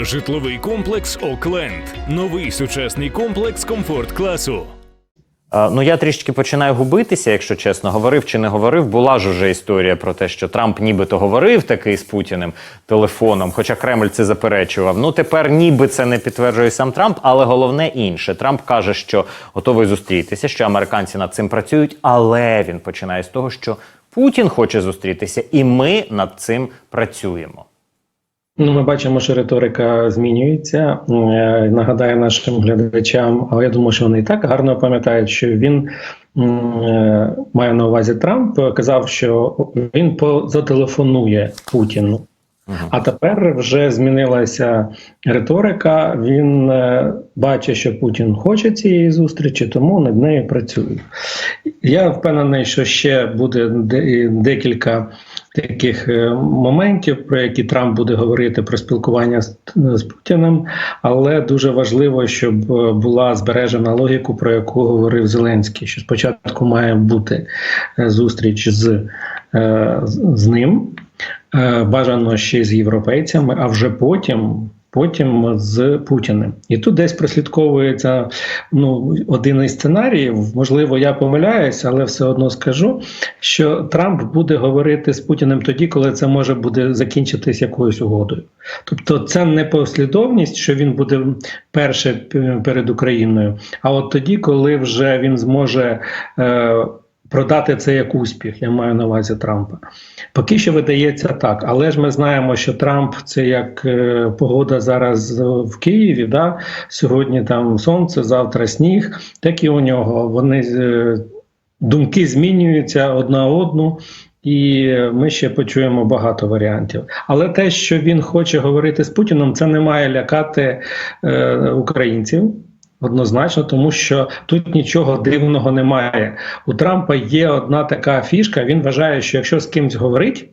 Житловий комплекс Окленд. Новий сучасний комплекс комфорт класу. Ну, я трішки починаю губитися, якщо чесно, говорив чи не говорив. Була ж уже історія про те, що Трамп нібито говорив такий з Путіним телефоном, хоча Кремль це заперечував. Ну тепер ніби це не підтверджує сам Трамп, але головне інше. Трамп каже, що готовий зустрітися, що американці над цим працюють, але він починає з того, що Путін хоче зустрітися, і ми над цим працюємо. Ну, ми бачимо, що риторика змінюється. Е, Нагадаю нашим глядачам, але я думаю, що вони і так гарно пам'ятають, що він е, має на увазі Трамп, казав, що він зателефонує Путіну. А тепер вже змінилася риторика. Він е, бачить, що Путін хоче цієї зустрічі, тому над нею працює. Я впевнений, що ще буде декілька таких е, моментів, про які Трамп буде говорити про спілкування з, з Путіним, але дуже важливо, щоб е, була збережена логіку, про яку говорив Зеленський, що спочатку має бути е, зустріч з, з- ним, бажано ще з європейцями, а вже потім. Потім з Путіним, і тут десь прослідковується ну один із сценаріїв. Можливо, я помиляюсь, але все одно скажу, що Трамп буде говорити з Путіним тоді, коли це може буде закінчитись якоюсь угодою. Тобто, це не послідовність, що він буде перше перед Україною, а от тоді, коли вже він зможе. Е, Продати це як успіх, я маю на увазі Трампа. Поки що видається так, але ж ми знаємо, що Трамп це як е, погода зараз в Києві. Да? Сьогодні там сонце, завтра сніг, так і у нього. Вони е, думки змінюються одна одну. І ми ще почуємо багато варіантів. Але те, що він хоче говорити з Путіном, це не має лякати е, українців. Однозначно, тому що тут нічого дивного немає. У Трампа є одна така фішка. Він вважає, що якщо з кимсь говорить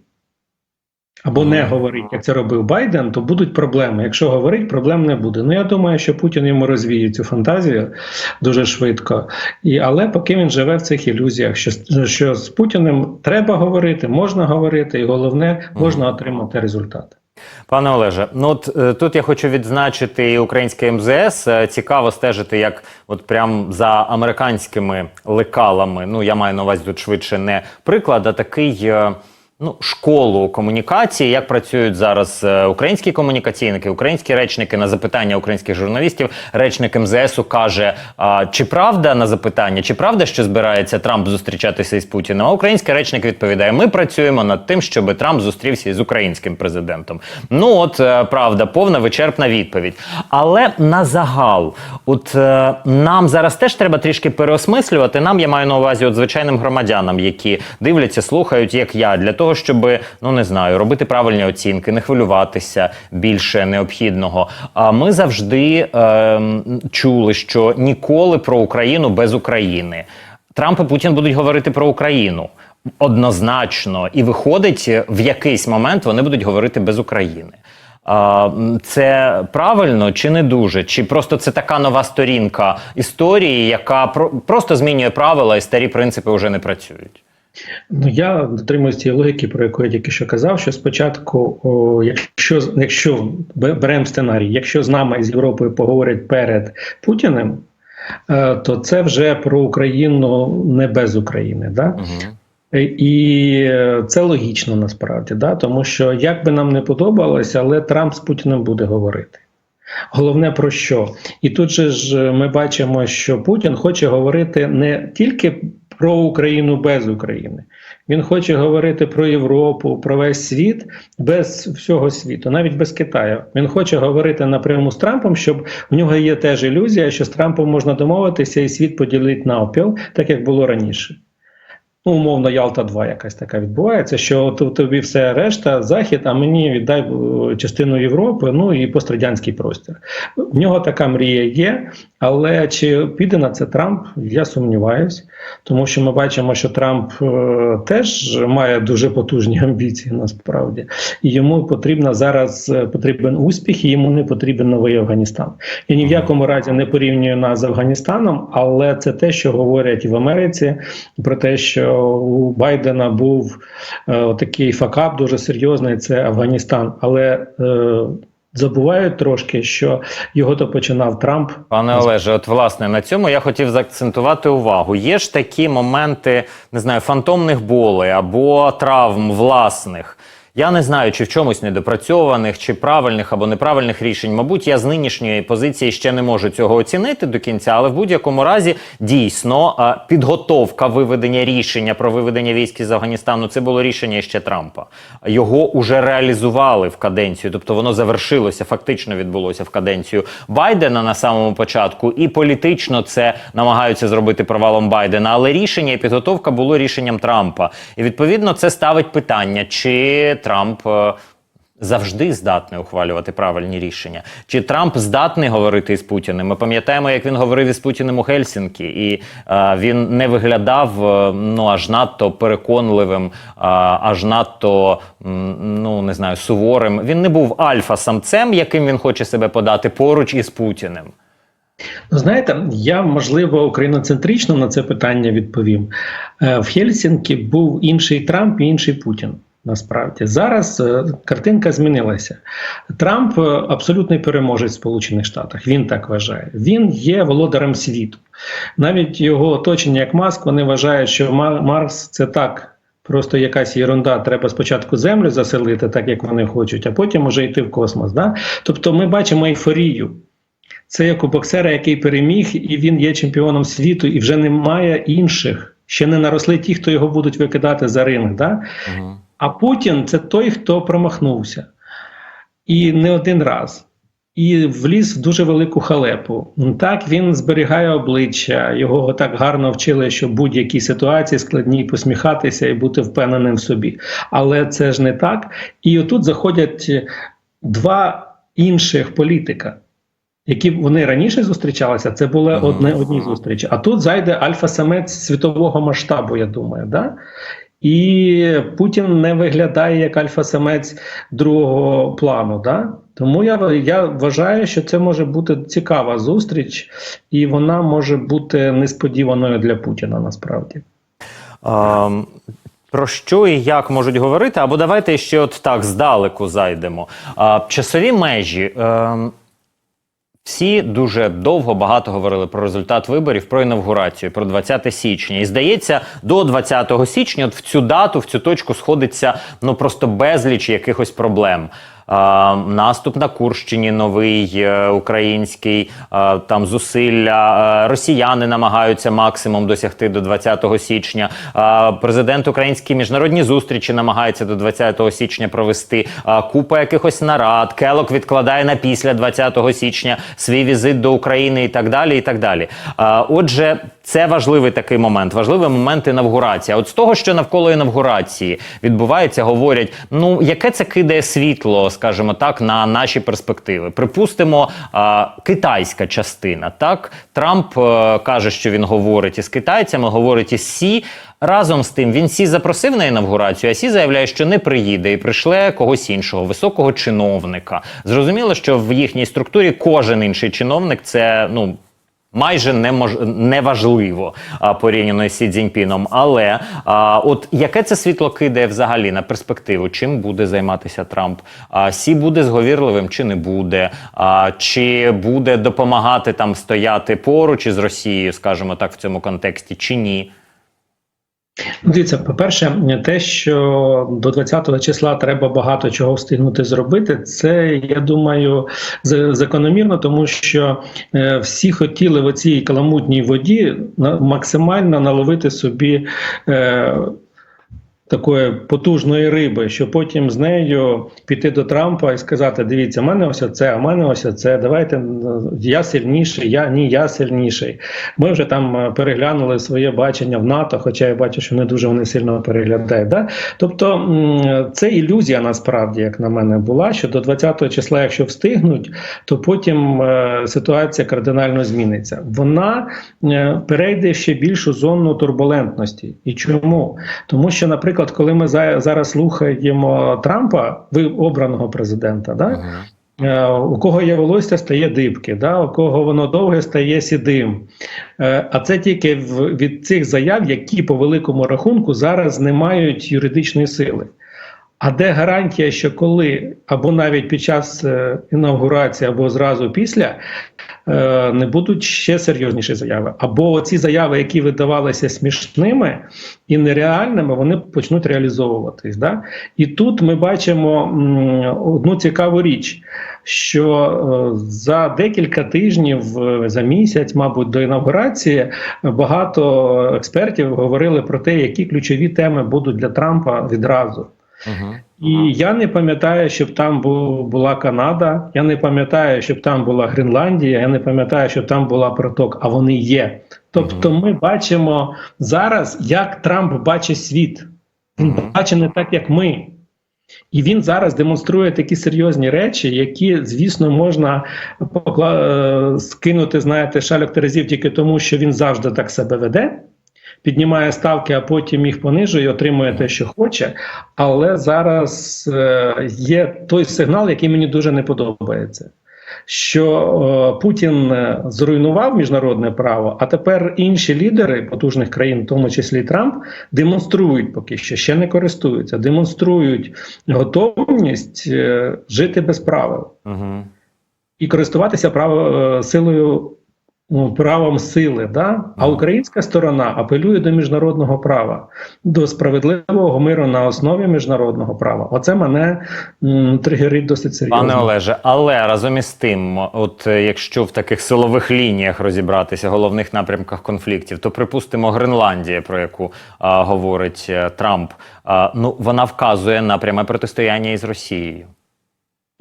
або не говорить, як це робив Байден, то будуть проблеми. Якщо говорить, проблем не буде. Ну я думаю, що Путін йому розвіє цю фантазію дуже швидко. І, але поки він живе в цих ілюзіях, що, що з Путіним треба говорити, можна говорити, і головне, можна отримати результати. Пане Олеже, ну от е, тут я хочу відзначити і українське МЗС. Е, Цікаво стежити, як от прям за американськими лекалами. Ну я маю на увазі тут швидше не приклад, а такий. Ну, школу комунікації, як працюють зараз е, українські комунікаційники, українські речники на запитання українських журналістів. Речник МЗСу каже: а, чи правда на запитання, чи правда, що збирається Трамп зустрічатися із Путіним? А український речник відповідає: Ми працюємо над тим, щоб Трамп зустрівся із українським президентом. Ну от е, правда, повна вичерпна відповідь. Але на загал, от е, нам зараз теж треба трішки переосмислювати. Нам я маю на увазі от звичайним громадянам, які дивляться, слухають, як я, для того, щоб ну не знаю, робити правильні оцінки, не хвилюватися більше необхідного. А ми завжди е, чули, що ніколи про Україну без України. Трамп і Путін будуть говорити про Україну однозначно, і виходить, в якийсь момент вони будуть говорити без України. Це правильно чи не дуже? Чи просто це така нова сторінка історії, яка про- просто змінює правила і старі принципи вже не працюють? Ну я дотримуюсь цієї логіки, про яку я тільки що казав, що спочатку, о, якщо якщо беремо сценарій, якщо з нами з Європою поговорять перед Путіним, е, то це вже про Україну не без України. Да? Угу. Е, І е, це логічно насправді, да? тому що як би нам не подобалося, але Трамп з Путіним буде говорити. Головне про що? І тут же ж ми бачимо, що Путін хоче говорити не тільки про Україну без України. Він хоче говорити про Європу, про весь світ без всього світу, навіть без Китаю. Він хоче говорити напряму з Трампом, щоб в нього є теж ілюзія, що з Трампом можна домовитися і світ поділити навпіл, так як було раніше. Ну, умовно, Ялта 2 якась така відбувається, що тобі все решта, захід, а мені віддай е, частину Європи, ну і пострадянський простір. В нього така мрія є, але чи піде на це Трамп? Я сумніваюсь, тому що ми бачимо, що Трамп е, теж має дуже потужні амбіції насправді, і йому потрібно зараз е, потрібен успіх, і йому не потрібен новий Афганістан. Я ні в якому разі не порівнюю нас з Афганістаном, але це те, що говорять і в Америці, про те, що у Байдена був е, такий факап дуже серйозний. Це Афганістан, але е, забувають трошки, що його то починав Трамп. Пане Олеже, от власне на цьому я хотів заакцентувати увагу. Є ж такі моменти, не знаю, фантомних болей або травм власних. Я не знаю, чи в чомусь недопрацьованих, чи правильних або неправильних рішень. Мабуть, я з нинішньої позиції ще не можу цього оцінити до кінця, але в будь-якому разі дійсно підготовка виведення рішення про виведення військ із Афганістану це було рішення ще Трампа. Його уже реалізували в каденцію, тобто воно завершилося, фактично відбулося в каденцію Байдена на самому початку, і політично це намагаються зробити провалом Байдена. Але рішення і підготовка було рішенням Трампа. І відповідно це ставить питання, чи Трамп. е, Завжди здатний ухвалювати правильні рішення. Чи Трамп здатний говорити із Путіним? Ми пам'ятаємо, як він говорив із Путіним у Хельсінкі, і е, він не виглядав е, ну аж надто переконливим, е, аж надто ну не знаю, суворим. Він не був альфа-самцем, яким він хоче себе подати поруч із Путіним. Ну, знаєте, я можливо україноцентрично на це питання відповім. В Хельсінкі був інший Трамп і інший Путін. Насправді зараз е, картинка змінилася. Трамп е, абсолютний переможець в Сполучених Штатах. Він так вважає. Він є володарем світу. Навіть його оточення, як Маск, вони вважають, що Ма- Марс це так. Просто якась єрунда, треба спочатку землю заселити, так як вони хочуть, а потім уже йти в космос. Да? Тобто ми бачимо ейфорію. Це як у боксера, який переміг, і він є чемпіоном світу, і вже немає інших. Ще не наросли ті, хто його будуть викидати за ринг. Да? Угу. А Путін це той, хто промахнувся. І не один раз. І вліз в дуже велику халепу. Так він зберігає обличчя, його так гарно вчили, що в будь-якій ситуації складній посміхатися і бути впевненим в собі. Але це ж не так. І отут заходять два інших політика. Які вони раніше зустрічалися, це були одне одні зустрічі. А тут зайде альфа-самець світового масштабу, я думаю. Да? І Путін не виглядає як альфа-самець другого плану. Да? Тому я, я вважаю, що це може бути цікава зустріч, і вона може бути несподіваною для Путіна насправді. Ем, Про що і як можуть говорити? Або давайте ще от так здалеку зайдемо. А, часові межі. Ем, всі дуже довго багато говорили про результат виборів, про інавгурацію, про 20 січня. І здається, до 20 січня, от в цю дату, в цю точку сходиться ну просто безліч якихось проблем. Наступ на Курщині новий е, український, там зусилля. е, росіяни намагаються максимум досягти до 20 січня. Президент український міжнародні зустрічі намагається до 20 січня провести. Купа якихось нарад. Келок відкладає на після 20 січня свій візит до України і так далі. І так далі. Отже, це важливий такий момент, важливий момент інавгурації. А От з того, що навколо інавгурації відбувається, говорять: ну яке це кидає світло, скажімо так, на наші перспективи. Припустимо, а, китайська частина. Так, Трамп е, каже, що він говорить із китайцями, говорить із Сі. Разом з тим він Сі запросив на інавгурацію, а Сі заявляє, що не приїде і прийшле когось іншого, високого чиновника. Зрозуміло, що в їхній структурі кожен інший чиновник це ну. Майже немож... неважливо а, порівняно з Сі Цзіньпіном. Але а, от яке це світло кидає взагалі на перспективу? Чим буде займатися Трамп? А, Сі буде зговірливим чи не буде? А, чи буде допомагати там стояти поруч із Росією, скажімо так, в цьому контексті, чи ні? Дивіться, по-перше, те, що до 20 числа треба багато чого встигнути зробити, це я думаю за- закономірно, тому що е, всі хотіли в цій каламутній воді максимально наловити собі. Е, Такої потужної риби, що потім з нею піти до Трампа і сказати: дивіться, в мене ось це, а в мене ось це. Давайте я сильніший, я ні, я сильніший. Ми вже там е, переглянули своє бачення в НАТО, хоча я бачу, що не дуже вони сильно переглядають. Да? Тобто це ілюзія насправді, як на мене, була, що до 20-го числа, якщо встигнуть, то потім е, ситуація кардинально зміниться. Вона е, перейде ще більшу зону турбулентності. І чому? Тому що, наприклад, коли ми за- зараз слухаємо Трампа, ви обраного президента, да? Е, У кого є волосся, стає дибки, да? у кого воно довге стає сідим. Е, А це тільки від цих заяв, які по великому рахунку зараз не мають юридичної сили. А де гарантія, що коли або навіть під час е, інаугурації, або зразу після е, не будуть ще серйозніші заяви, або ці заяви, які видавалися смішними і нереальними, вони почнуть реалізовуватись. Да? І тут ми бачимо одну цікаву річ, що е, за декілька тижнів, е, за місяць, мабуть, до інаугурації багато експертів говорили про те, які ключові теми будуть для Трампа відразу. Угу. І я не пам'ятаю, щоб там була Канада, я не пам'ятаю, щоб там була Гренландія, я не пам'ятаю, щоб там була проток, а вони є. Тобто, ми бачимо зараз, як Трамп бачить світ. Він бачить не так, як ми. І він зараз демонструє такі серйозні речі, які, звісно, можна покла- е, скинути, знаєте, шальок терезів тільки тому, що він завжди так себе веде піднімає ставки, а потім їх понижує, отримує те, що хоче. Але зараз е, є той сигнал, який мені дуже не подобається. Що е, Путін е, зруйнував міжнародне право, а тепер інші лідери потужних країн, в тому числі Трамп, демонструють поки що ще не користуються, демонструють готовність е, жити без правил Угу. і користуватися право, е, силою правом сили. Да? А українська сторона апелює до міжнародного права, до справедливого миру на основі міжнародного права. Оце мене м, тригерить досить серйозно. Пане Олеже, але разом із тим, от е, якщо в таких силових лініях розібратися, головних напрямках конфліктів, то припустимо Гренландія, про яку а, говорить е, Трамп, а, ну вона вказує на пряме протистояння із Росією.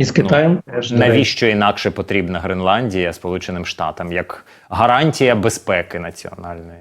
І з Китаєм теж. Навіщо інакше потрібна Гренландія Сполученим Штатам як гарантія безпеки національної?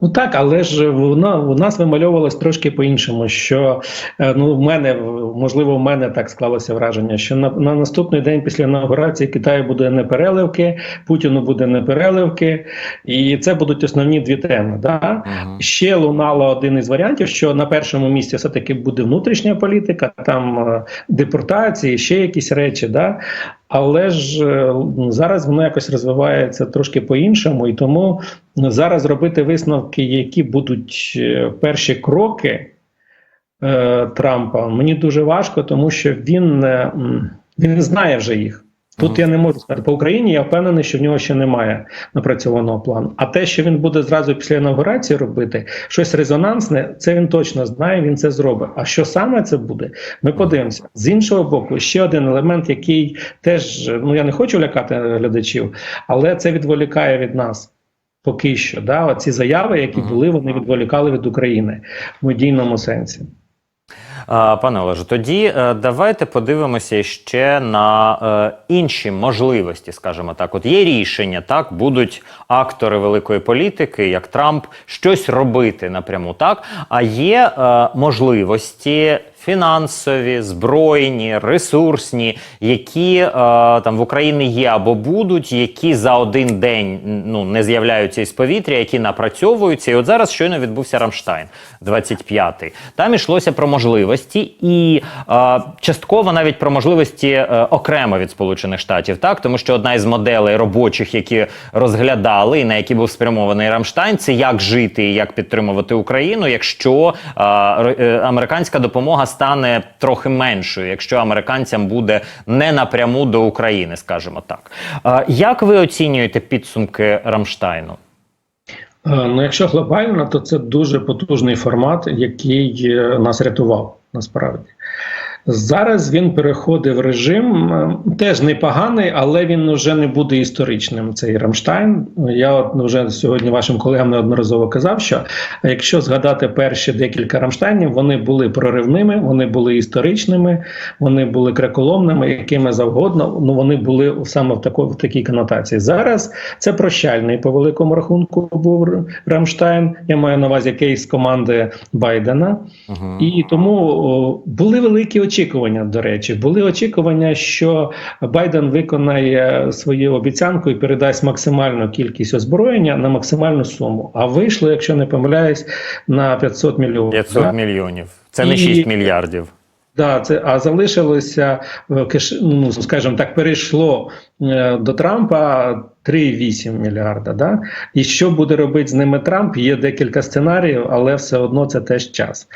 Ну так, але ж вона у нас вимальовувалось трошки по-іншому. Що е, ну в мене можливо, в мене так склалося враження, що на, на наступний день після інаугурації Китаю буде не переливки, Путіну буде не переливки, і це будуть основні дві теми. Да? Угу. Ще лунало один із варіантів, що на першому місці все таки буде внутрішня політика, там е, депортації, ще якісь речі. Да? Але ж е, зараз воно якось розвивається трошки по-іншому, і тому зараз робити висновки, які будуть е, перші кроки е, Трампа, мені дуже важко, тому що він, е, він знає вже їх. Тут я не можу сказати по Україні. Я впевнений, що в нього ще немає напрацьованого плану. А те, що він буде зразу після інаугурації робити щось резонансне, це він точно знає. Він це зробить. А що саме це буде? Ми подивимося з іншого боку. Ще один елемент, який теж ну я не хочу лякати глядачів, але це відволікає від нас. Поки що, да, оці заяви, які були, вони відволікали від України в медійному сенсі. Пане Олеже, тоді е, давайте подивимося ще на е, інші можливості, скажімо так. От є рішення, так будуть актори великої політики, як Трамп, щось робити напряму, так а є е, можливості. Фінансові, збройні, ресурсні, які е, там в Україні є або будуть, які за один день ну не з'являються із повітря, які напрацьовуються. І от зараз щойно відбувся Рамштайн, 25-й. Там йшлося про можливості і е, частково навіть про можливості е, окремо від Сполучених Штатів, так тому що одна із моделей робочих, які розглядали і на які був спрямований Рамштайн, це як жити і як підтримувати Україну, якщо е, е, американська допомога стане трохи меншою, якщо американцям буде не напряму до України, скажімо так. Як ви оцінюєте підсумки Рамштайну? Е, Ну, якщо глобально, то це дуже потужний формат, який е, нас рятував насправді. Зараз він переходить в режим е, теж непоганий, але він вже не буде історичним. Цей Рамштайн. Я от вже сьогодні вашим колегам неодноразово казав, що якщо згадати перші декілька Рамштайнів, вони були проривними, вони були історичними, вони були краколомними, якими завгодно. Ну вони були саме в тако, в такій конотації. Зараз це прощальний по великому рахунку був Рамштайн. Я маю на увазі кейс команди Байдена. Угу. І тому о, були великі очікування. До речі, були очікування, що Байден виконає свою обіцянку і передасть максимальну кількість озброєння на максимальну суму. А вийшло, якщо не помиляюсь, на 500 мільйонів. 500 Да? мільйонів. Це не І- 6 мільярдів. Да, це а залишилося е, ну скажімо так, перейшло е, до Трампа 3,8 мільярда. Да? І що буде робити з ними Трамп? Є декілька сценаріїв, але все одно це теж час.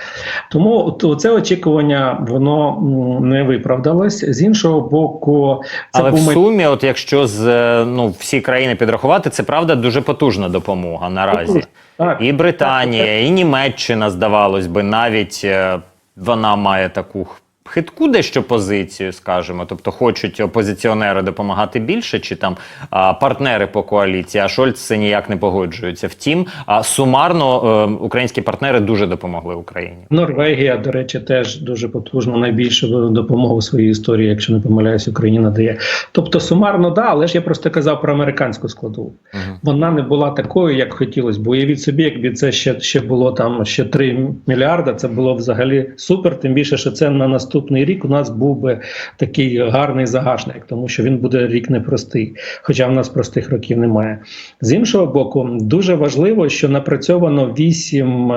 Тому то це очікування воно не виправдалось. З іншого боку, це Але в був май- сумі, от якщо з е, ну всі країни підрахувати, це правда дуже потужна допомога наразі. Так. І Британія, і Німеччина, здавалось би, навіть е, вона має таку хитку дещо позицію, скажімо. Тобто хочуть опозиціонери допомагати більше, чи там а, партнери по коаліції, а Шольц це ніяк не погоджується. Втім, а, сумарно е, українські партнери дуже допомогли Україні. Норвегія, до речі, теж дуже потужно найбільшу допомогу в своїй історії, якщо не помиляюсь, Україні надає. Тобто сумарно, да, але ж я просто казав про американську складову. Мгм. Вона не була такою, як хотілося. Бо уявіть собі, якби це ще, ще було там ще 3 мільярда, це було взагалі супер. Тим більше, що це на наступний рік у нас був би такий гарний загашник, тому що він буде рік непростий, хоча в нас простих років немає. З іншого боку, дуже важливо, що напрацьовано 8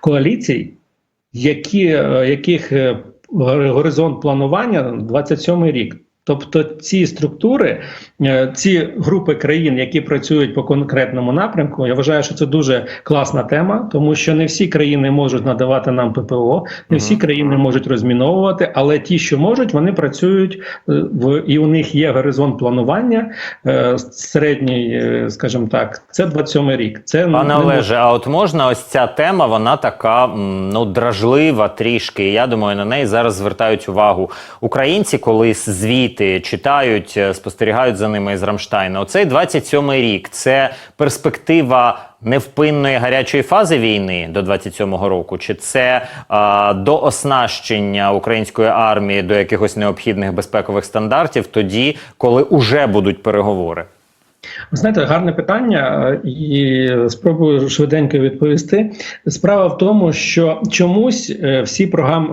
коаліцій, які, е, яких е, горизонт планування 27 рік. Тобто ці структури, е, ці групи країн, які працюють по конкретному напрямку, я вважаю, що це дуже класна тема, тому що не всі країни можуть надавати нам ППО, не всі країни можуть розміновувати, але ті, що можуть, вони працюють е, в і у них є горизонт планування е, середній, скажімо так, це 27 рік. Це Пане Олеже, а от можна ось ця тема, вона така ну дражлива трішки. Я думаю, на неї зараз звертають увагу українці, коли звіти читають, е, спостерігають за ними із Рамштайна. Оцей 27-й рік це перспектива невпинної гарячої фази війни до 27-го року, чи це а, до оснащення української армії до якихось необхідних безпекових стандартів, тоді, коли уже будуть переговори? Знаєте, гарне питання, е, і спробую швиденько відповісти. Справа в тому, що чомусь е, всі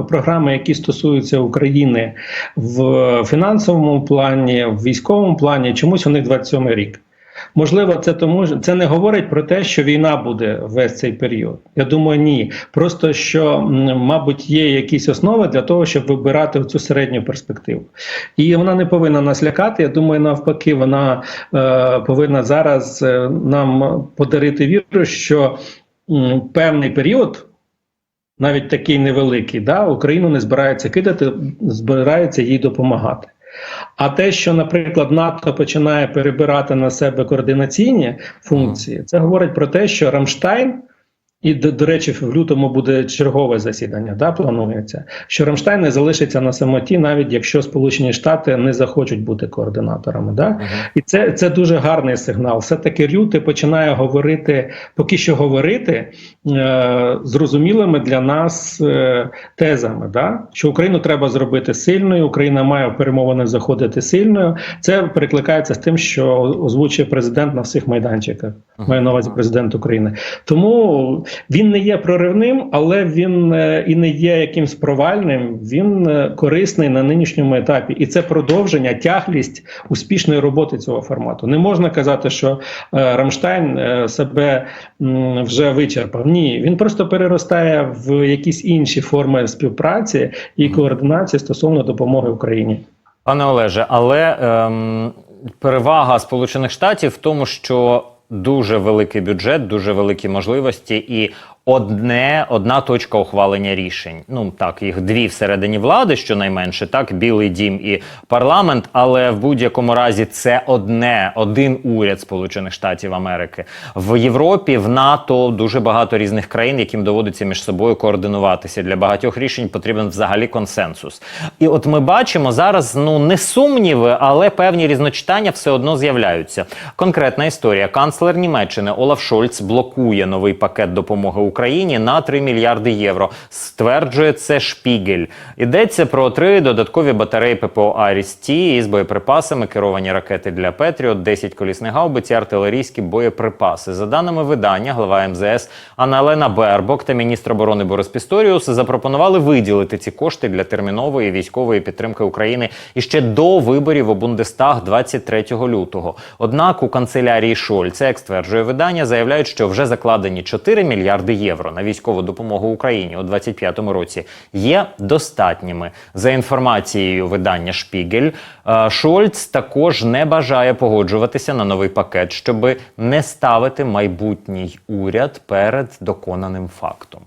програми, які стосуються України в фінансовому плані, в військовому плані, чомусь у них 27 рік. Можливо, це тому це не говорить про те, що війна буде весь цей період. Я думаю, ні. Просто що, мабуть, є якісь основи для того, щоб вибирати цю середню перспективу. І вона не повинна нас лякати. Я думаю, навпаки, вона е, повинна зараз е, нам подарити віру, що м, певний період. Навіть такий невеликий, да, Україну не збирається кидати, збирається їй допомагати. А те, що, наприклад, НАТО починає перебирати на себе координаційні функції, це говорить про те, що Рамштайн, і до, до речі, в лютому буде чергове засідання, да, планується, що Рамштайн не залишиться на самоті, навіть якщо Сполучені Штати не захочуть бути координаторами. Да? І це, це дуже гарний сигнал. Все-таки Рюти починає говорити, поки що говорити е, зрозумілими для нас е, тезами, да? що Україну треба зробити сильною, Україна має в перемовини заходити сильною. Це перекликається з тим, що озвучує президент на всіх майданчиках. Маю на увазі президент України. Тому він не є проривним, але він е, і не є якимсь провальним. Він е, корисний на нинішньому етапі, і це продовження, тяглість успішної роботи цього формату. Не можна казати, що е, Рамштайн себе вже вичерпав. Ні, він просто переростає в якісь інші форми співпраці і координації стосовно допомоги Україні. Пане Олеже, але ем, перевага Сполучених Штатів в тому, що дуже великий бюджет, дуже великі можливості і одне, одна точка ухвалення рішень. Ну так, їх дві всередині влади, щонайменше, так, Білий дім і парламент, але в будь-якому разі це одне, один уряд Сполучених Штатів Америки. В Європі, в НАТО дуже багато різних країн, яким доводиться між собою координуватися. Для багатьох рішень потрібен взагалі консенсус. І от ми бачимо зараз ну не сумніви, але певні різночитання все одно з'являються. Конкретна історія: канцлер Німеччини Олаф Шольц блокує новий пакет допомоги Україні на 3 мільярди євро. Стверджує це Шпігель. Йдеться про три додаткові батареї ППО Аріс-Ті із боєприпасами, керовані ракети для Петріот, 10 колісних гаубиць і артилерійські боєприпаси. За даними видання, глава МЗС Анна-Лена Бербок та міністр оборони Борис Пісторіус запропонували виділити ці кошти для термінової військової підтримки України іще до виборів у Бундестаг 23 лютого. Однак у канцелярії Шольца, як стверджує видання, заявляють, що вже закладені 4 мільярди євро на військову допомогу Україні у 2025 році є достатніми. За інформацією видання Шпігель, е, Шольц також не бажає погоджуватися на новий пакет, щоби не ставити майбутній уряд перед доконаним фактом.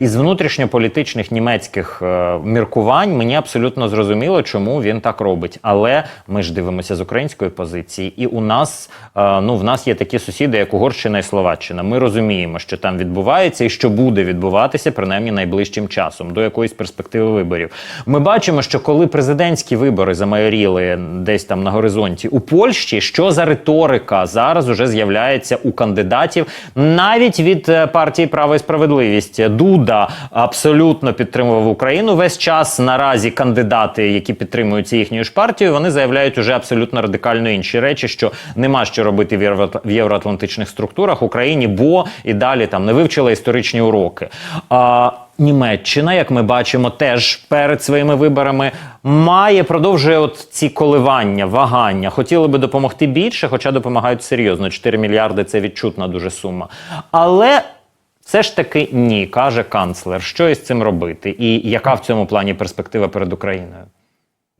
Із внутрішньополітичних німецьких е, міркувань мені абсолютно зрозуміло, чому він так робить. Але ми ж дивимося з української позиції, і у нас е, ну в нас є такі сусіди, як Угорщина і Словаччина. Ми розуміємо, що там відбувається і що буде відбуватися принаймні найближчим часом до якоїсь перспективи виборів. Ми бачимо, що коли президентські вибори замайоріли десь там на горизонті у Польщі, що за риторика зараз уже з'являється у кандидатів навіть від е, партії Право і справедливість Дуда абсолютно підтримував Україну весь час. Наразі кандидати, які підтримуються їхньою ж партією, вони заявляють уже абсолютно радикально інші речі, що нема що робити в євро- в євроатлантичних структурах Україні, бо і далі там не вивчила історичні уроки. А, Німеччина, як ми бачимо, теж перед своїми виборами має продовжує от ці коливання, вагання. Хотіли би допомогти більше, хоча допомагають серйозно. 4 мільярди це відчутна дуже сума. Але все ж таки ні, каже канцлер. Що із цим робити? І яка в цьому плані перспектива перед Україною?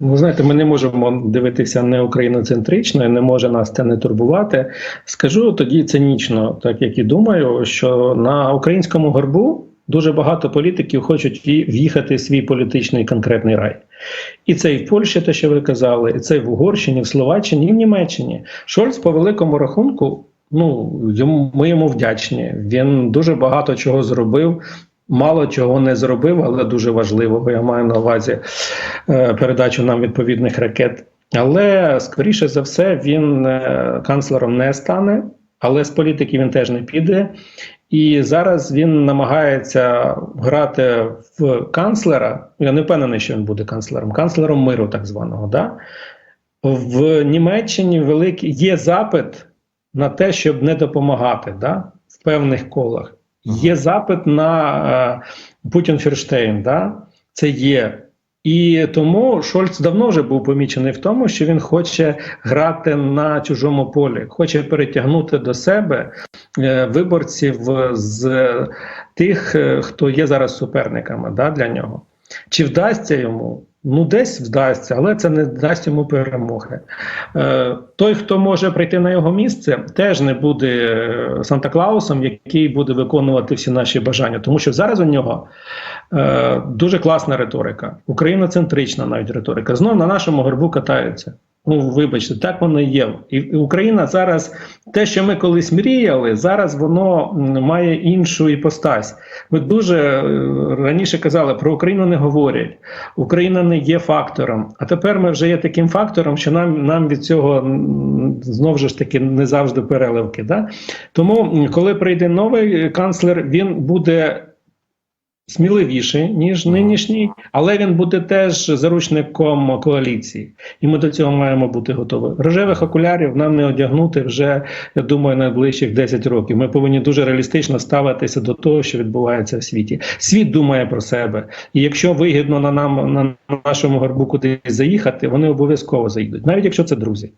Ви знаєте, ми не можемо дивитися не україноцентрично, і не може нас це не турбувати. Скажу тоді цинічно, так як і думаю, що на українському горбу дуже багато політиків хочуть в'їхати в свій політичний конкретний рай. І це і в Польщі, те, що ви казали, і це і в Угорщині, в Словаччині, і в Німеччині. Шольц, по великому рахунку, ну йому ми йому вдячні. Він дуже багато чого зробив. Мало чого не зробив, але дуже важливого. Я маю на увазі е, передачу нам відповідних ракет. Але скоріше за все він е, канцлером не стане, але з політики він теж не піде. І зараз він намагається грати в канцлера. Я не впевнений, що він буде канцлером, канцлером миру, так званого. Да? В Німеччині великий є запит на те, щоб не допомагати да? в певних колах. Є запит на е, Путін Фірштейн, да? це є. І тому Шольц давно вже був помічений в тому, що він хоче грати на чужому полі, хоче перетягнути до себе е, виборців з тих, е, хто є зараз суперниками да, для нього. Чи вдасться йому? Ну, десь вдасться, але це не дасть йому перемоги. Е, той, хто може прийти на його місце, теж не буде е, Санта-Клаусом, який буде виконувати всі наші бажання. Тому що зараз у нього е, дуже класна риторика, україноцентрична навіть риторика. Знов на нашому горбу катаються. Ну, вибачте, так воно є. І, Україна зараз, те, що ми колись мріяли, зараз воно має іншу іпостась. Ми дуже е, раніше казали, про Україну не говорять. Україна не є фактором. А тепер ми вже є таким фактором, що нам, нам від цього знову ж таки не завжди переливки. Да? Тому, коли прийде новий канцлер, він буде сміливіший, ніж нинішній, але він буде теж заручником коаліції. І ми до цього маємо бути готові. Рожевих окулярів нам не одягнути вже, я думаю, найближчих 10 років. Ми повинні дуже реалістично ставитися до того, що відбувається в світі. Світ думає про себе. І якщо вигідно на нам на нашому горбу кудись заїхати, вони обов'язково заїдуть, навіть якщо це друзі.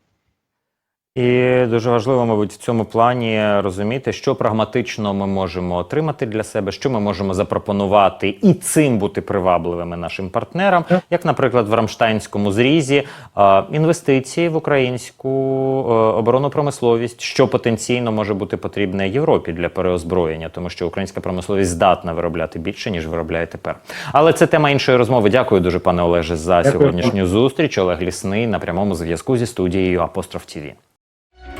І дуже важливо, мабуть, в цьому плані розуміти, що прагматично ми можемо отримати для себе, що ми можемо запропонувати і цим бути привабливими нашим партнерам, як, наприклад, в Рамштайнському зрізі е, інвестиції в українську е, оборонну промисловість, що потенційно може бути потрібне Європі для переозброєння, тому що українська промисловість здатна виробляти більше ніж виробляє тепер. Але це тема іншої розмови. Дякую дуже, пане Олеже, за Дякую. сьогоднішню зустріч. Олег Лісний на прямому зв'язку зі студією Апостроф ТІВІ.